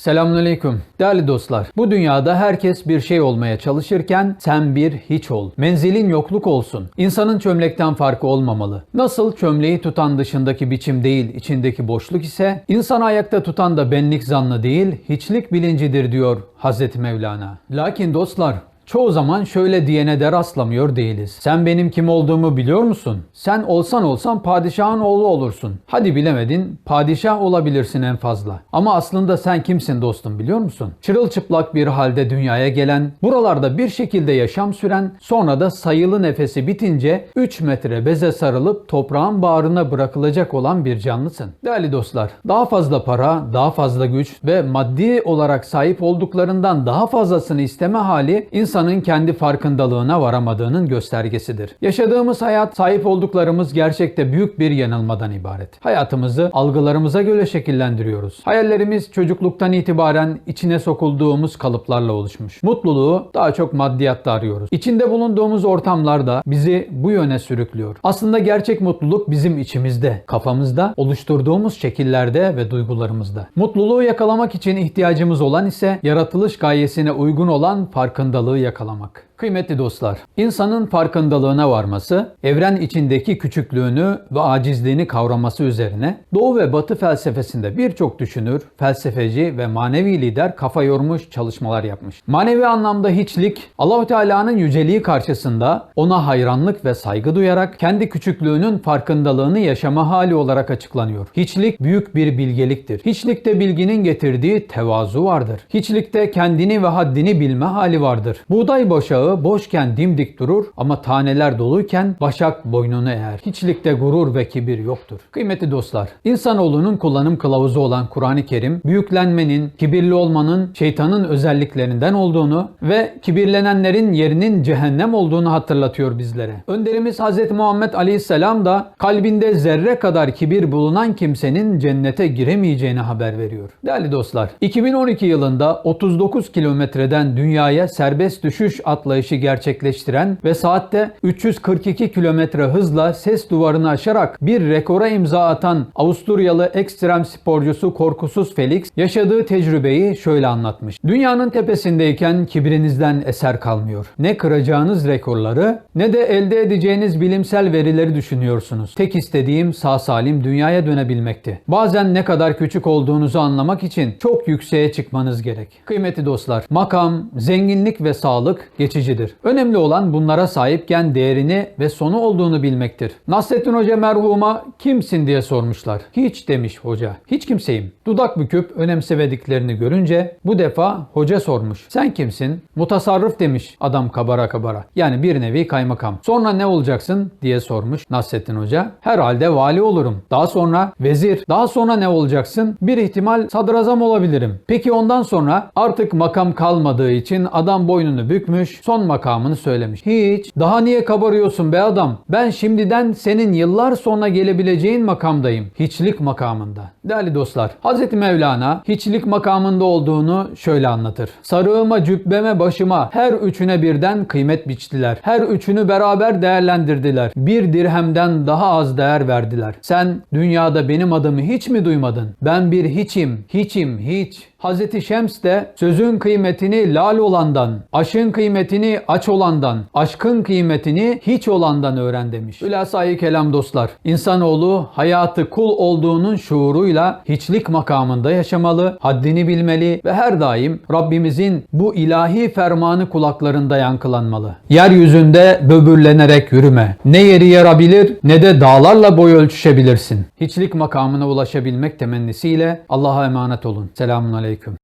Selamünaleyküm. Değerli dostlar, bu dünyada herkes bir şey olmaya çalışırken sen bir hiç ol. Menzilin yokluk olsun. İnsanın çömlekten farkı olmamalı. Nasıl çömleği tutan dışındaki biçim değil, içindeki boşluk ise insanı ayakta tutan da benlik zannı değil, hiçlik bilincidir diyor Hazreti Mevlana. Lakin dostlar, Çoğu zaman şöyle diyene de rastlamıyor değiliz. Sen benim kim olduğumu biliyor musun? Sen olsan olsan padişahın oğlu olursun. Hadi bilemedin, padişah olabilirsin en fazla. Ama aslında sen kimsin dostum biliyor musun? Çırılçıplak bir halde dünyaya gelen, buralarda bir şekilde yaşam süren, sonra da sayılı nefesi bitince 3 metre beze sarılıp toprağın bağrına bırakılacak olan bir canlısın. Değerli dostlar, daha fazla para, daha fazla güç ve maddi olarak sahip olduklarından daha fazlasını isteme hali insan insanın kendi farkındalığına varamadığının göstergesidir. Yaşadığımız hayat, sahip olduklarımız gerçekte büyük bir yanılmadan ibaret. Hayatımızı algılarımıza göre şekillendiriyoruz. Hayallerimiz çocukluktan itibaren içine sokulduğumuz kalıplarla oluşmuş. Mutluluğu daha çok maddiyatta arıyoruz. İçinde bulunduğumuz ortamlar da bizi bu yöne sürüklüyor. Aslında gerçek mutluluk bizim içimizde, kafamızda, oluşturduğumuz şekillerde ve duygularımızda. Mutluluğu yakalamak için ihtiyacımız olan ise yaratılış gayesine uygun olan farkındalığı yakalamak yakalamak. Kıymetli dostlar, insanın farkındalığına varması, evren içindeki küçüklüğünü ve acizliğini kavraması üzerine Doğu ve Batı felsefesinde birçok düşünür, felsefeci ve manevi lider kafa yormuş çalışmalar yapmış. Manevi anlamda hiçlik, Allahu Teala'nın yüceliği karşısında ona hayranlık ve saygı duyarak kendi küçüklüğünün farkındalığını yaşama hali olarak açıklanıyor. Hiçlik büyük bir bilgeliktir. Hiçlikte bilginin getirdiği tevazu vardır. Hiçlikte kendini ve haddini bilme hali vardır. Buğday başağı boşken dimdik durur ama taneler doluyken başak boynunu eğer. Hiçlikte gurur ve kibir yoktur. Kıymetli dostlar, insanoğlunun kullanım kılavuzu olan Kur'an-ı Kerim, büyüklenmenin, kibirli olmanın şeytanın özelliklerinden olduğunu ve kibirlenenlerin yerinin cehennem olduğunu hatırlatıyor bizlere. Önderimiz Hz. Muhammed Aleyhisselam da kalbinde zerre kadar kibir bulunan kimsenin cennete giremeyeceğini haber veriyor. Değerli dostlar, 2012 yılında 39 kilometreden dünyaya serbest düşüş atlayışı gerçekleştiren ve saatte 342 kilometre hızla ses duvarını aşarak bir rekora imza atan Avusturyalı ekstrem sporcusu Korkusuz Felix yaşadığı tecrübeyi şöyle anlatmış. Dünyanın tepesindeyken kibrinizden eser kalmıyor. Ne kıracağınız rekorları ne de elde edeceğiniz bilimsel verileri düşünüyorsunuz. Tek istediğim sağ salim dünyaya dönebilmekti. Bazen ne kadar küçük olduğunuzu anlamak için çok yükseğe çıkmanız gerek. Kıymetli dostlar, makam, zenginlik ve sağlık geçicidir. Önemli olan bunlara sahipken değerini ve sonu olduğunu bilmektir. Nasrettin Hoca merhuma kimsin diye sormuşlar. Hiç demiş hoca. Hiç kimseyim. Dudak büküp önemsemediklerini görünce bu defa hoca sormuş. Sen kimsin? Mutasarrıf demiş adam kabara kabara. Yani bir nevi kaymakam. Sonra ne olacaksın diye sormuş Nasrettin Hoca. Herhalde vali olurum. Daha sonra vezir. Daha sonra ne olacaksın? Bir ihtimal sadrazam olabilirim. Peki ondan sonra artık makam kalmadığı için adam boynunu bükmüş, son makamını söylemiş. Hiç. Daha niye kabarıyorsun be adam? Ben şimdiden senin yıllar sonra gelebileceğin makamdayım. Hiçlik makamında. Değerli dostlar, Hz. Mevlana hiçlik makamında olduğunu şöyle anlatır. Sarığıma, cübbeme, başıma her üçüne birden kıymet biçtiler. Her üçünü beraber değerlendirdiler. Bir dirhemden daha az değer verdiler. Sen dünyada benim adımı hiç mi duymadın? Ben bir hiçim, hiçim, hiç. Hazreti Şems de sözün kıymetini lal olandan, aşın kıymetini aç olandan, aşkın kıymetini hiç olandan öğren demiş. Hülasayı kelam dostlar. İnsanoğlu hayatı kul olduğunun şuuruyla hiçlik makamında yaşamalı, haddini bilmeli ve her daim Rabbimizin bu ilahi fermanı kulaklarında yankılanmalı. Yeryüzünde böbürlenerek yürüme. Ne yeri yarabilir ne de dağlarla boy ölçüşebilirsin. Hiçlik makamına ulaşabilmek temennisiyle Allah'a emanet olun. Selamun Aleyküm. alaikum.